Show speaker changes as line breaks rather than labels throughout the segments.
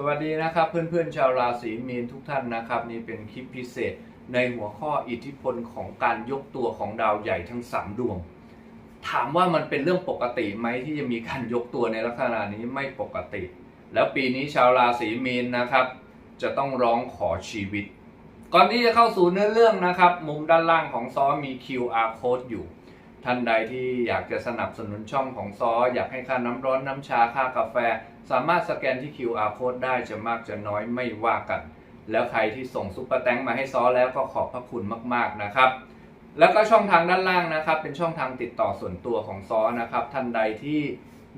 สวัสดีนะครับเพื่อนๆชาวราศีมีนทุกท่านนะครับ นี่เป็นคลิปพิเศษในหัวข้ออิทธิพลของการยกตัวของดาวใหญ่ทั้ง 3 ดวง ถามว่ามันเป็นเรื่องปกติไหมที่จะมีการยกตัวในลักษณะนี้ไม่ปกติ แล้วปีนี้ชาวราศีมีนนะครับ จะต้องร้องขอชีวิต ก่อนที่จะเข้าสู่เนื้อเรื่องนะครับ มุมด้านล่างของซอมี QR code อยู่ ท่านใดที่อยากจะสนับสนุนช่องของซอ อยากให้ค่าน้ำร้อนน้ำชาค่ากาแฟ สามารถสแกนที่ QR code ได้จะมากจะน้อยไม่ว่ากัน แล้วใครที่ส่งซุปเปอร์แตงมาให้ซอแล้วก็ขอบพระคุณมากๆนะครับ แล้วก็ช่องทางด้านล่างนะครับ เป็นช่องทางติดต่อส่วนตัวของซอนะครับ ท่านใดที่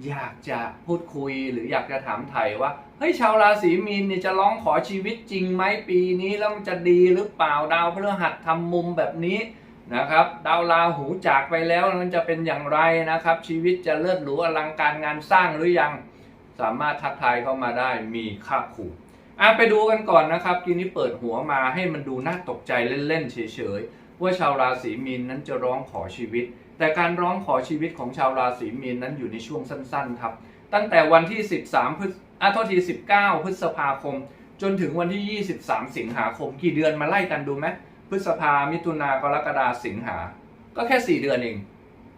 อยากจะพูดคุยหรืออยากจะถามไถ่ว่าเฮ้ยชาวราศีมีนเนี่ยจะร้องขอชีวิตจริงไหมปีนี้แล้วมันจะดีหรือเปล่าดาวพฤหัสทำมุมแบบนี้ นะครับ ดาวราหูจากไปแล้วมันจะเป็นอย่างไรนะครับ ชีวิตจะเลิศหรูอลังการงานสร้างหรือยังสามารถทักทายเข้ามาได้มีค่าขู่อะไปดูกันก่อนนะครับทีนี้เปิดหัวมาให้มันดูน่าตกใจเล่นๆเฉยๆว่าชาวราศีมีนนั้นจะร้องขอชีวิต แต่การร้องขอชีวิตของชาวราศีมีนนั้นอยู่ในช่วงสั้นๆครับ ตั้งแต่วันที่ 13พฤษอะโทษที19 พฤษภาคม จนถึงวันที่ 23 สิงหาคมกี่เดือนมาไล่กันดูไหม พฤษภา มิถุนากรกฎาสิงหา ก็แค่ 4 เดือนเอง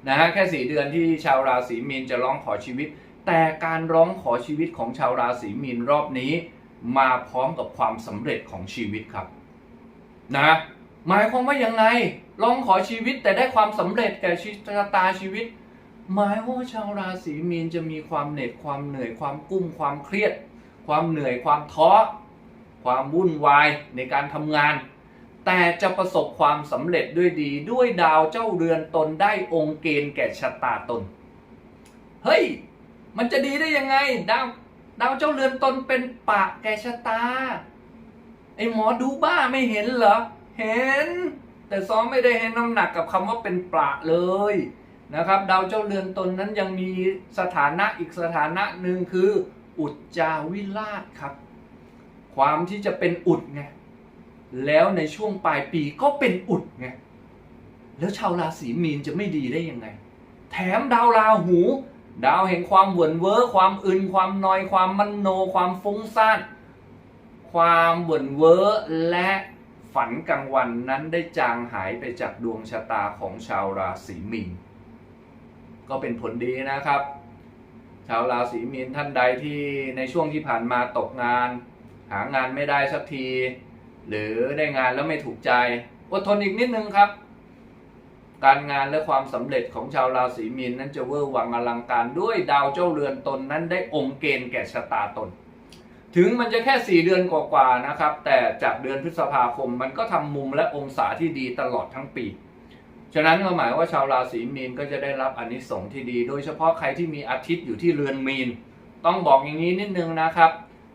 นะฮะแค่ 4 เดือนที่ชาวราศีมีนจะร้องขอชีวิต แต่การร้องขอชีวิตของชาวราศีมีนรอบนี้ มาพร้อมกับความสำเร็จของชีวิตครับนะหมายความว่ายังไงร้องขอชีวิตแต่ได้ความสำเร็จแก่ชีวิตชะตาชีวิต หมายว่าชาวราศีมีนจะมีความเหน็ดความเหนื่อยความกุ้มความเครียด ความเหนื่อยความท้อความวุ่นวายในการทำงาน แต่จะประสบความสำเร็จด้วยดีด้วยดาวเจ้าเรือนตนได้องค์เกณฑ์แก่ชะตาตน เฮ้ย มันจะดีได้ยังไง ดาวดาวเจ้าเรือนตนเป็นปะแก่ชะตา ไอหมอดูบ้าไม่เห็นเหรอ เห็น แต่ซ้อมไม่ได้ให้น้ำหนักกับคำว่าเป็นปละเลยนะครับ ดาวเจ้าเรือนตนนั้นยังมีสถานะอีกสถานะหนึ่งคือ อุจจาวิราชครับ ความที่จะเป็นอุดไง แล้วในช่วงปลายปีก็เป็นอุดไงแล้วชาวราศีมีนจะไม่ดีได้ยังไง แถมดาวราหู ดาวแห่งความเหวินเว้อความอึนความนอยความมันโน ความฟุ้งซ่านความเหวินเว้อและฝันกลางวันนั้นได้จางหายไปจากดวงชะตาของชาวราศีมีนก็เป็นผลดีนะครับ ชาวราศีมีนท่านใดที่ในช่วงที่ผ่านมาตกงาน หางานไม่ได้สักที หรือได้งานแล้วไม่ถูกใจ อดทนอีกนิดนึงครับ การงานและความสำเร็จของชาวราศีมีนนั้นจะเวอร์วังอลังการด้วยดาวเจ้าเรือนตนนั้นได้องค์เกณฑ์แก่ชะตาตน ถึงมันจะแค่ 4 เดือนกว่าๆนะครับ แต่จากเดือนพฤษภาคมมันก็ทำมุมและองศาที่ดีตลอดทั้งปีฉะนั้นก็หมายว่าชาวราศีมีนก็จะได้รับอนนิสงส์ที่ดี โดยเฉพาะใครที่มีอาทิตย์อยู่ที่เรือนมีน ต้องบอกอย่างนี้นิดนึงนะครับ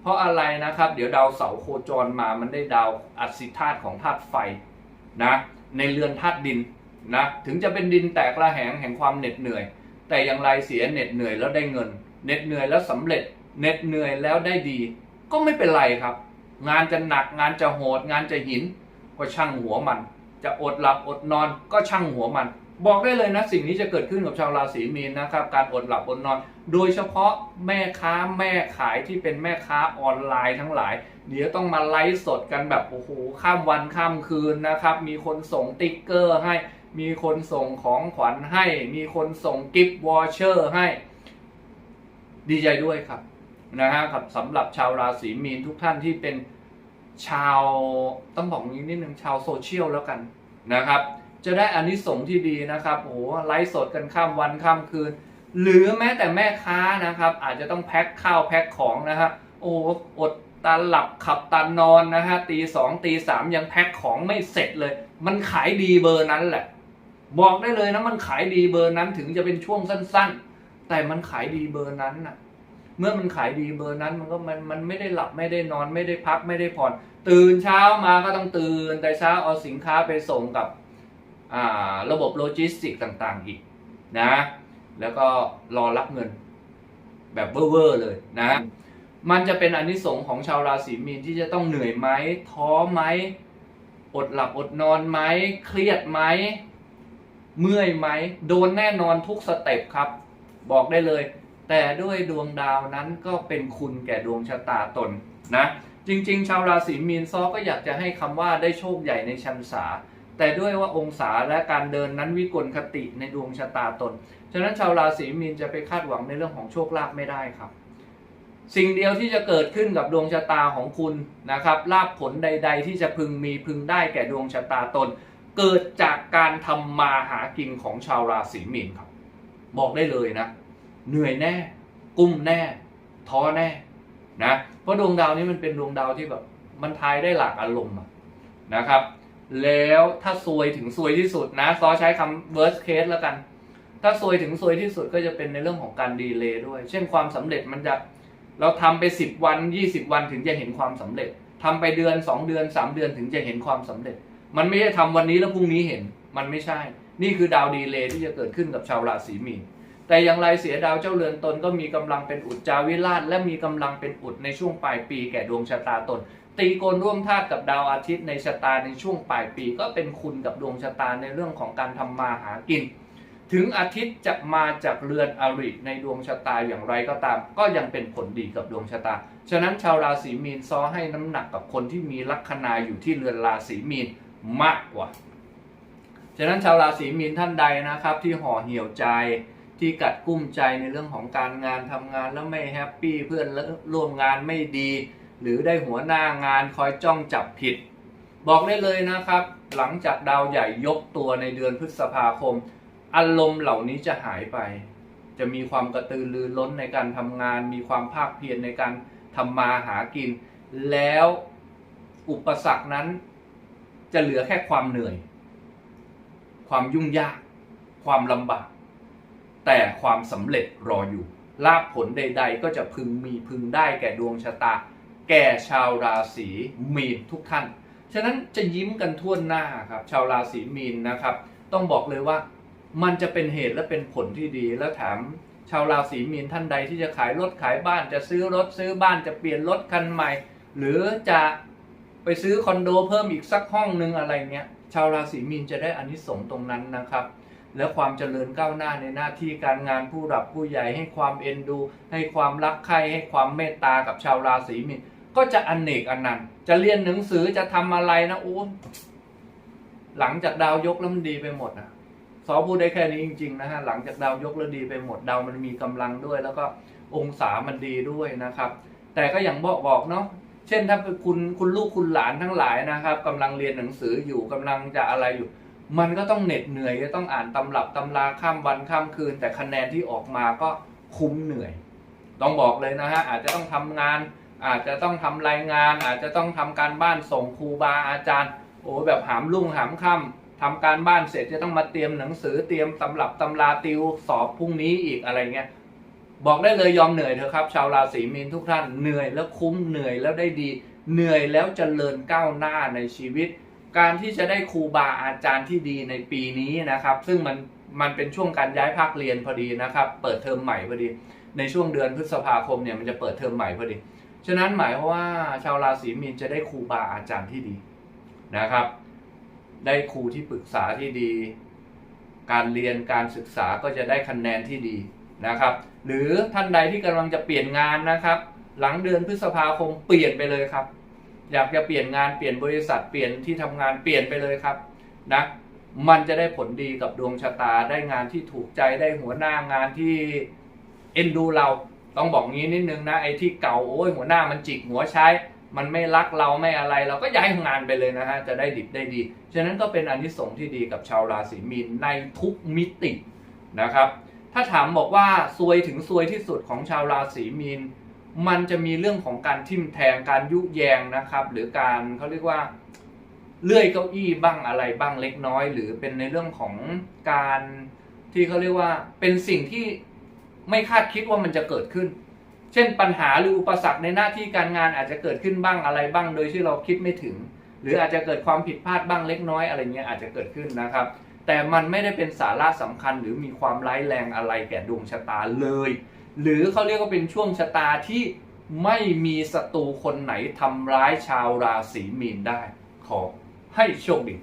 ราะอะไรนะครับ เดี๋ยวดาวเสาร์โคจรมามันได้ดาวอัศธาตุของธาตุไฟนะในเรือนธาตุดินนะถึงจะเป็นดินแตกระแหงแห่งความเหน็ดเหนื่อย แต่อย่างไรเสียเหน็ดเหนื่อยแล้วได้เงินเหน็ดเหนื่อยแล้วสำเร็จเหน็ดเหนื่อยแล้วได้ดี ก็ไม่เป็นไรครับ งานจะหนักงานจะโหด งานจะหิน ก็ช่างหัวมัน จะอดหลับอดนอนก็ช่างหัวมัน บอกได้เลยนะสิ่งนี้จะเกิดขึ้นกับชาวราศีมีนนะครับ การอดหลับอดนอน โดยเฉพาะแม่ค้าแม่ขายที่เป็นแม่ค้าออนไลน์ทั้งหลาย เดี๋ยวต้องมาไลฟ์สดกันแบบโอ้โหข้ามวันข้ามคืนนะครับ มีคนส่งติ๊กเกอร์ให้ มีคนส่งของขวัญให้ มีคนส่งกิฟต์วอเชอร์ให้ ดีใจด้วยครับนะฮะครับสำหรับชาวราศีมีนทุกท่านที่เป็นชาวต้องบอกนี้นิดนึงชาวโซเชียลแล้วกันนะครับ จะได้อานิสงส์ที่ดีนะครับโอ้โหไลฟ์สดกันข้ามวันข้ามคืน หรือแม้แต่แม่ค้านะครับ อาจจะต้องแพ็คข้าวแพ็คของนะฮะโอ้โหอดตาหลับขับตานอนนะฮะตีสองตีสามยังแพ็คของไม่เสร็จเลย มันขายดีเบอร์นั้นแหละ บอกได้เลยนะมันขายดีเบอร์นั้นถึงจะเป็นช่วงสั้น ๆ แต่มันขายดีเบอร์นั้นนะเมื่อมันขายดีเบอร์นั้นมันก็มันมันไม่ได้หลับไม่ได้นอนไม่ได้พักไม่ได้ผ่อน ตื่นเช้ามาก็ต้องตื่นแต่เช้าเอาสินค้าไปส่งกับ ระบบโลจิสติกต่างๆอีกนะ แล้วก็รอรับเงินแบบเวอร์ๆเลยนะ มันจะเป็นอนนิสงส์ของชาวราศีมีนที่จะต้องเหนื่อยไหมท้อไหมอดหลับอดนอนไหมเครียดไหมเมื่อยไหมโดนแน่นอนทุกสเต็ปครับ บอกได้เลย แต่ด้วยดวงดาวนั้นก็เป็นคุณแก่ดวงชะตาตนนะ จริง ๆ ชาวราศีมีนซอก็อยากจะให้คำว่าได้โชคใหญ่ในชันษา แต่ด้วยว่าองศาและการเดินนั้นวิกลคติในดวงชะตาตน ฉะนั้นชาวราศีมีนจะไปคาดหวังในเรื่องของโชคลาภไม่ได้ครับ สิ่งเดียวที่จะเกิดขึ้นกับดวงชะตาของคุณนะครับลาภผลใด ๆ ที่จะพึงมีพึงได้แก่ดวงชะตาตน เกิดจากการทำมาหากินของชาวราศีมีนครับ บอกได้เลยนะ เหนื่อยแน่ กุ้มแน่ ท้อแน่นะเพราะดวงดาวนี้มันเป็นดวงดาวที่แบบมันทายได้หลากอารมณ์นะครับ แล้วถ้าซวยถึงซวยที่สุดนะซอใช้คำ worst case แล้วกัน ถ้าซวยถึงซวยที่สุดก็จะเป็นในเรื่องของการดีเลย์ด้วย เช่นความสำเร็จมันจะเราทำไป 10 วัน 20 วันถึงจะเห็นความสำเร็จทำไปเดือน 2 เดือน 3 เดือนถึงจะเห็นความสำเร็จ มันไม่ใช่ทำวันนี้แล้วพรุ่งนี้เห็นมันไม่ใช่ นี่คือดาวดีเลย์ที่จะเกิดขึ้นกับชาวราศีมีนแต่อย่างไรเสียดาวเจ้าเรือนตนก็มีกำลังเป็นอุจจาวิราชและมีกำลังเป็นอุดในช่วงปลายปีแก่ดวงชะตาตน ตีโกนร่วมธาตุกับดาวอาทิตย์ในชะตาในช่วงปลายปี ก็เป็นคุณกับดวงชะตาในเรื่องของการทำมาหากิน ถึงอาทิตย์จะมาจากเรือนอริในดวงชะตาอย่างไรก็ตาม ก็ยังเป็นผลดีกับดวงชะตา ฉะนั้นชาวราศีมีนซ้อให้น้ำหนักกับคนที่มีลัคนาอยู่ที่เรือนราศีมีนมากกว่า ฉะนั้นชาวราศีมีนท่านใดนะครับ ที่ห่อเหี่ยวใจที่กัดกุ้มใจในเรื่องของการงานทำงานแล้วไม่แฮปปี้เพื่อนร่วมงานไม่ดี หรือได้หัวหน้างานคอยจ้องจับผิด บอกได้เลยนะครับ หลังจากดาวใหญ่ยกตัวในเดือนพฤษภาคม อารมณ์เหล่านี้จะหายไป จะมีความกระตือรือร้นในการทำงาน มีความภาคเพียรในการทำมาหากิน แล้วอุปสรรคนั้นจะเหลือแค่ความเหนื่อย ความยุ่งยาก ความลำบาก แต่ความสำเร็จรออยู่ลาภผลใด ๆ ก็จะพึงมีพึงได้แก่ดวงชะตา แก่ชาวราศีมีนทุกท่าน ฉะนั้นจะยิ้มกันทั่วหน้าครับชาวราศีมีนนะครับ ต้องบอกเลยว่ามันจะเป็นเหตุและเป็นผลที่ดีแล้วถามชาวราศีมีนท่านใดที่จะขายรถขายบ้านจะซื้อรถซื้อบ้านจะเปลี่ยนรถคันใหม่ หรือจะไปซื้อคอนโดเพิ่มอีกสักห้องนึงอะไรเงี้ยชาวราศีมีนจะได้อานิสงส์ตรงนั้นนะครับ และความเจริญก้าวหน้าในหน้าที่การงานผู้หลักผู้ใหญ่ให้ความเอ็นดู ให้ความรักใคร่ให้ความเมตตากับชาวราศีมีน ก็จะอนเนกอนนันต์จะเรียนหนังสือจะทำอะไรนะโอ้หลังจากดาวยกแล้วมันดีไปหมดนะสอพูดได้แค่นี้จริงๆนะฮะหลังจากดาวยกแล้วดีไปหมดดาวมันมีกำลังด้วย แล้วก็องศามันดีด้วยนะครับ แต่ก็อย่างบอกบอกเนาะเช่นถ้าคุณคุณลูกคุณหลานทั้งหลายนะครับกำลังเรียนหนังสืออยู่กำลังจะอะไรอยู่ มันก็ต้องเหน็ดเหนื่อยจะต้องอ่านตำรับตำราข้ามวันข้ามคืน แต่คะแนนที่ออกมาก็คุ้มเหนื่อย ต้องบอกเลยนะฮะอาจจะต้องทำงาน อาจจะต้องทำรายงาน อาจจะต้องทำการบ้านส่งครูบาอาจารย์ โอ้แบบหามรุ่งหามค่ำทำการบ้านเสร็จจะต้องมาเตรียมหนังสือเตรียมตำรับตำราติวสอบพรุ่งนี้อีกอะไรเงี้ยบอกได้เลยยอมเหนื่อยเถอะครับ ชาวราศีมีนทุกท่านเหนื่อยแล้วคุ้มเหนื่อยแล้วได้ดี เหนื่อยแล้วเจริญก้าวหน้าในชีวิต การที่จะได้ครูบาอาจารย์ที่ดีในปีนี้นะครับ ซึ่งมันมันเป็นช่วงการย้ายภาคเรียนพอดีนะครับ เปิดเทอมใหม่พอดี ในช่วงเดือนพฤษภาคมเนี่ยมันจะเปิดเทอมใหม่พอดี ฉะนั้นหมายวามว่าชาวราศีมีนจะได้ครูบาอาจารย์ที่ดีนะครับ ได้ครูที่ปรึกษาที่ดี การเรียนการศึกษาก็จะได้คะแนนที่ดีนะครับ หรือท่านใดที่กำลังจะเปลี่ยนงานนะครับ หลังเดือนพฤษภาคมเปลี่ยนไปเลยครับ อยากจะเปลี่ยนงานเปลี่ยนบริษัทเปลี่ยนที่ทำงานเปลี่ยนไปเลยครับนะมันจะได้ผลดีกับดวงชะตาได้งานที่ถูกใจได้หัวหน้างานที่เอ็นดูเรา ต้องบอกงี้นิดนึงนะไอ้ที่เก่าโอ้ยหัวหน้ามันจิกหัวใช้ มันไม่รักเราไม่อะไร เราก็ย้ายงานไปเลยนะฮะจะได้ดิบได้ดี ฉะนั้นก็เป็นอันที่สงส์ที่ดีกับชาวราศีมีนในทุกมิตินะครับถ้าถามบอกว่าซวยถึงซวยที่สุดของชาวราศีมีน มันจะมีเรื่องของการทิ่มแทงการยุแยงนะครับ หรือการเขาเรียกว่าเลื่อยเก้าอี้บ้างอะไรบ้างเล็กน้อย หรือเป็นในเรื่องของการที่เขาเรียกว่าเป็นสิ่งที่ ไม่คาดคิดว่ามันจะเกิดขึ้น เช่นปัญหาหรืออุปสรรคในหน้าที่การงานอาจจะเกิดขึ้นบ้างอะไรบ้าง โดยที่เราคิดไม่ถึง หรืออาจจะเกิดความผิดพลาดบ้างเล็กน้อยอะไรเงี้ยอาจจะเกิดขึ้นนะครับ แต่มันไม่ได้เป็นสาระสำคัญ หรือมีความร้ายแรงอะไรแก่ดวงชะตาเลย หรือเขาเรียกว่าเป็นช่วงชะตาที่ไม่มีศัตรูคนไหนทำร้ายชาวราศีมีนได้ ขอให้โชคดี